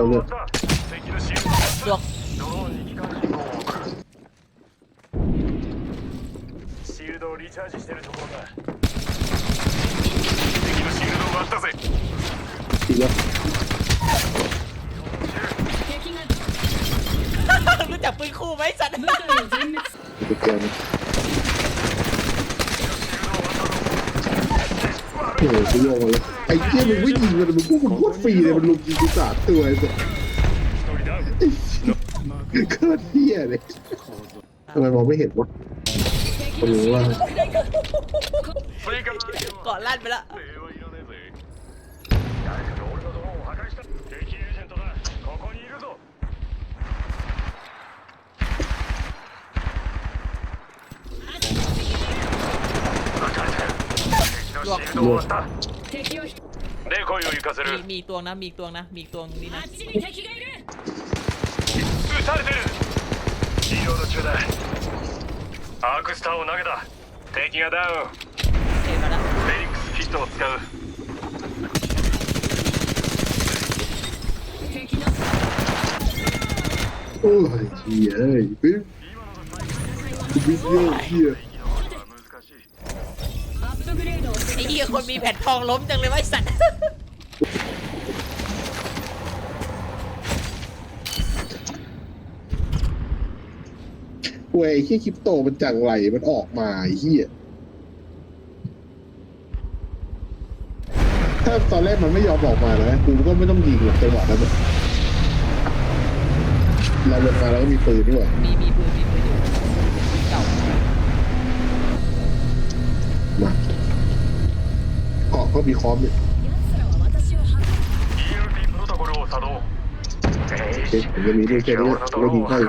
ต้องเลือก 敵のシール ดวง ドローンに機関信号を送るシールドをリチャージしてるところだ敵のシールドを割ったぜ ทีแล้ว รู้จักปืนคู่ไหมสัตว์ ไปเจอ โอ้โหลงเลยไอ้เหี้ยมึงวิ่ยิงมันมึงพวกมึงโคตรฟรีเลยมันลงยิงกูสามตัวไอ้สัสโคตรเหี้ยเลยทำไมมองไม่เห็นวะไมรู้ว่า เกาะลั่นไปละ 敵のシールドを割った敵をひデコイを行かせ มี る มีอีกตัวนะมีอีกตัวนะมีอีกตัวนี้นะ あっちに敵がいる撃たれてるリロード中だアークスターを投げた敵がダウン เห็นมาละ フェリックスキットを使う敵の โอ้ยเหี้ยเอ้ยปิ๊บกูบิ๊กเยอะเหี้ย อ้เหี้ยคนมีแผ่นทองล้มจังเลยไว้สัตว์เว้ยไอ้เหี้ยคริปโตมันจังไรมันออกมาไอ้เหี้ยถ้าตอนแรกมันไม่ยอมออกมานะกูก็ไม่ต้องยิงหรอกจังหวะนั้นอะเราลงมาแล้วก็มีปืนด้วยมีมีปืนมีปืน เกาะก็มีคอมเนี่ยプロトコルを作動โอเคผมจะมีเรื่องแค่นี้นะเรายิงเข้า撃っ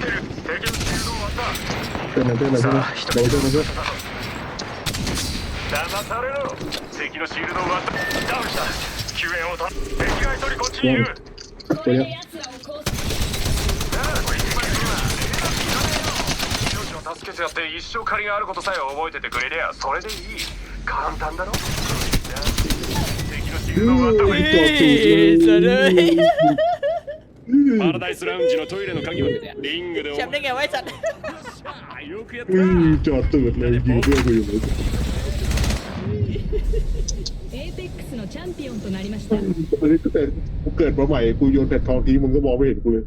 てる敵の収蔵はเพื่อนนะเพื่อนนะเพื่อนนะเดี๋ยวเพื่อนนะเพื่อน騙されろ敵のシールドを割ったダウンした救援をた敵が一人こっちにいるตัวเนี้ย奴らを殺す命を助けてやって一生借りがあることさえ覚えててくれりゃそれでいい簡単だろじゃあ敵のシールドを割ったうぜんそれパラダイスラウンジのトイレの鍵はリングでお แชมป์ได้ไงไว้สัตว์ よくやっ อืมจอดตูดเลยยิงเพื่อนกูอยู่เลย エーペックスのチャンピオンとなりました อันนี้ตั้งแต่กูเกิดมาใหม่กูโยนแผ่นทองทิ้งมึงก็มองไม่เห็นกูเลย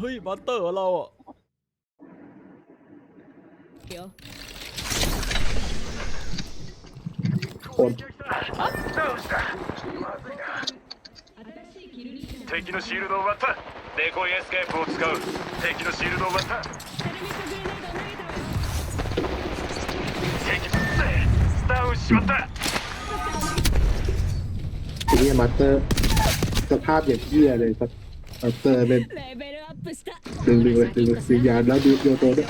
เฮ้ยมอนเตอร์เราอ่ะ よ คน ダウンしたまずいな新しいキルリーダー敵のシールドを割ったデコイエスケープを使う敵のシールドを割ったセラミックグレネードを投げたわよ敵ダウンしまった ทีนี้มาสเตอร์สภาพอย่างเหี้ยเลยครับมาสเตอร์เป็น レベルアップした ดึงดึงเลยดึงเลยสิยาแล้วดูโยโตด้วย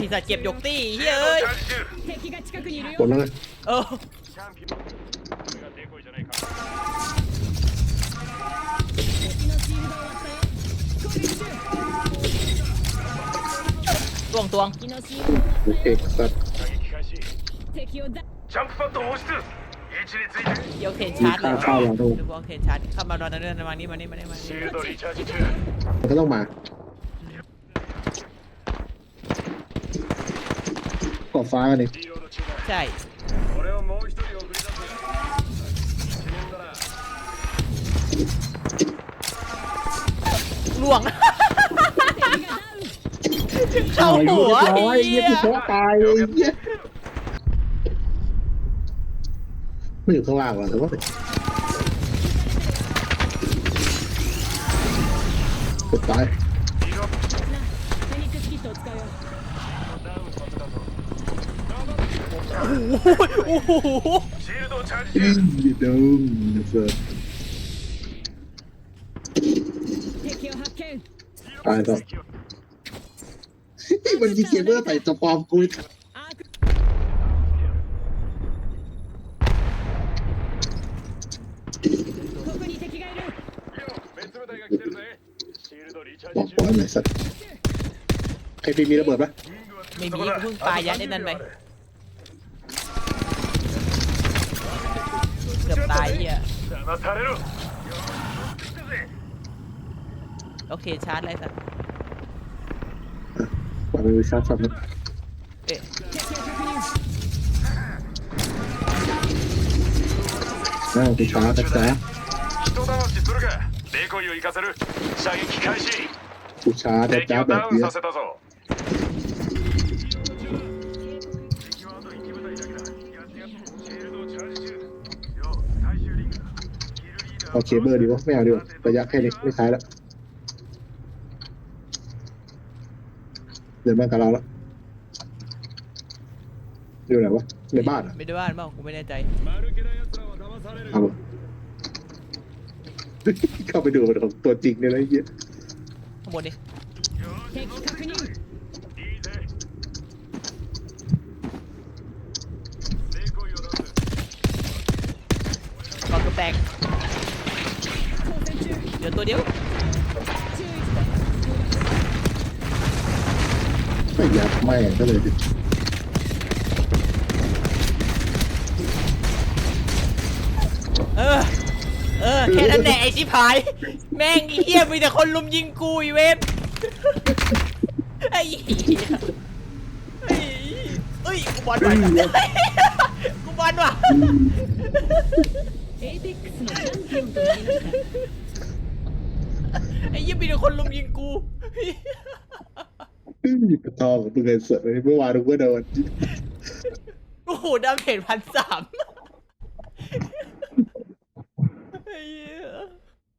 มีสัตว์เจ็บยกตีเฮ้ยเอ้ยกล้วไงเออตวงตวงโอเคสัต ジャンプパッド放出位置について เดี๋ยวเคนชาร์จเลยดูว่าเคนชาร์จเข้ามาดอนนั่นมานี่มานี่มานี่มา シ นี่ ールドリチャージ中 มันก็ต้องมาเกาะฟ้ากันนี่ リロード中だ ใช่ 俺をもう一人送り出す一年だな ล่วง เข้าหัว ร้อย เฮี เงี้ย ย กูท้อตายเลยเงี้ย ไม่อยู่ข้างล่างหรอแต่ว่าเกิตายโอ้โหดีดโเฟิร์ตายต่อมันมีเคเบิลใส่ตัวปลอมกู บอกปล่อยหน่อยสัตว์ใครพีมีระเบิดปะ ไม่มีกูเพิ่งปายัดไอ้นั่นไปเกือบตายเหี้ย 騙されろ โอเคชาร์จอะไรสัก ปล่อยไปชาร์จฝั่งนั้น เอ๊ะ อ้าวไปชาร์จนะจ๊ะ 人騙しするかデコイを行かせる射撃開始 กูช้าแต่จ้าแบบอเคเบอร์ดีวะไม่เอาดีกว่ระยะแค่นี้ไม่ใช้แล้วเดี๋ยวแม่กับเราแล้วอยู่ไหนวะในบ้านอะไม่ได้บ้านบ้างกูไม่แน่ใจเอาเข้าไปดูมันตัวจริงเนี่ยนะเยอะ ข้างบนดิก่อนกระแตกเหลือตัวเดียวไม่อยากไม่ก็เลยดิเออ เออ แค่นั้นแหละไอ้ชิพาย แม่งไอ้เหี้ยมีแต่คนลุมยิงกูอีเวนไอ้เหี้ยไอ้เหี้ยเอ้ยกูบอลว่ะกูบอลว่ะエイペックスのチャンピオンとなりましたไอ้ยี่มีแต่คนลุมยิงกู กระตอของตัวเงินสดเลยเมื่อวานกูก็โดนโอ้โหดาเมจพันสามไอ้